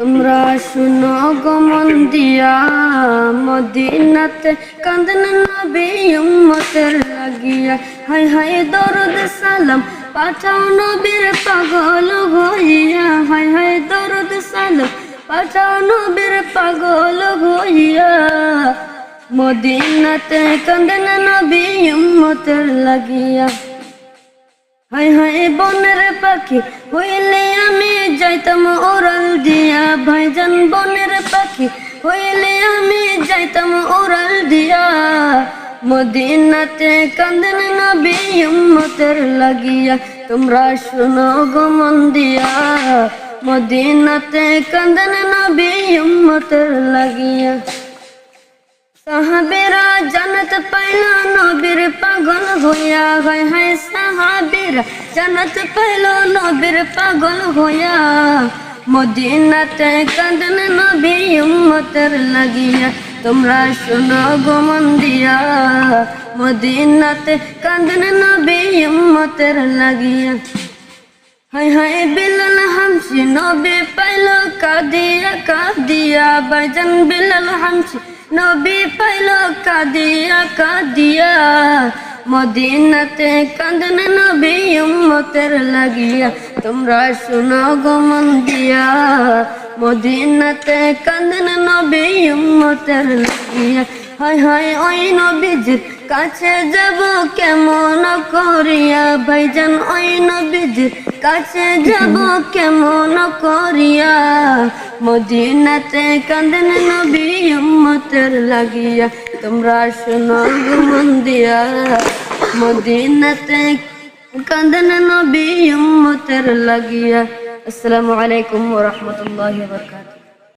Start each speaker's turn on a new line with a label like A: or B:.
A: তোমরা শুনো গমন দিয়া, মদিনাতে কান্দন নবী উম্মতের লাগিয়া। হাই হাই দরদ সালাম, পাঠাও নবীর পাগল হইয়া। হাই হাই দরদ সালাম, পাঠাও নবীর পাগল হইয়া। মদিনাতে কান্দন নবী উম্মতের লাগিয়া। হাই হাই বনের পাখি, হইলে আমি যাইতাম ওরাল দিয়া। ভাইজান, বনের পাখি, হইলে আমি যাইতাম ওরাল দিয়া। মদিনাতে কান্দন নবী উম্মতের লাগিয়া, তোমরা শুনো গো মন দিয়া। মদিনাতে কান্দন নবী উম্মতের লাগিয়া। সাহাবেরা জানত পাইল নবীর পাগল হইয়া হয় হায় সাহাবেরা। জানত পাইল নবীর পাগল হইয়া। মদিনাতে কান্দন নবী উম্মতের লাগিয়া, তোমরা শুনো গো মন দিয়া। মদিনাতে কান্দন নবী উম্মতের লাগিয়া। হাই হাই বিলাল হামসি নবী পাইল কাদিয়া। কাদিয়া বাইজান বিলাল হামসি নবী পাইল কাদিয়া কাদিয়া। মদিনাতে কান্দন নবী উম্মতের লাগিয়া, তোমরা শুনো গো মন দিয়া। মদিনাতে কান্দন নবী উম্মতের লাগিয়া হাই হাই ওই নবীজির কাছে যাব কেমন করিয়া? ভাইজান ওই নবীজির কাছে যাব কেমন করিয়া? মদিনাতে কান্দন নবী উম্মতের লাগিয়া। তোমরা শোনো গো মন দিয়া মদিনাতে কান্দন নবী উম্মতের লাগিয়া। আসসালামু আলাইকুম ওয়া রাহমাতুল্লাহি ওয়া বারাকাতুহু।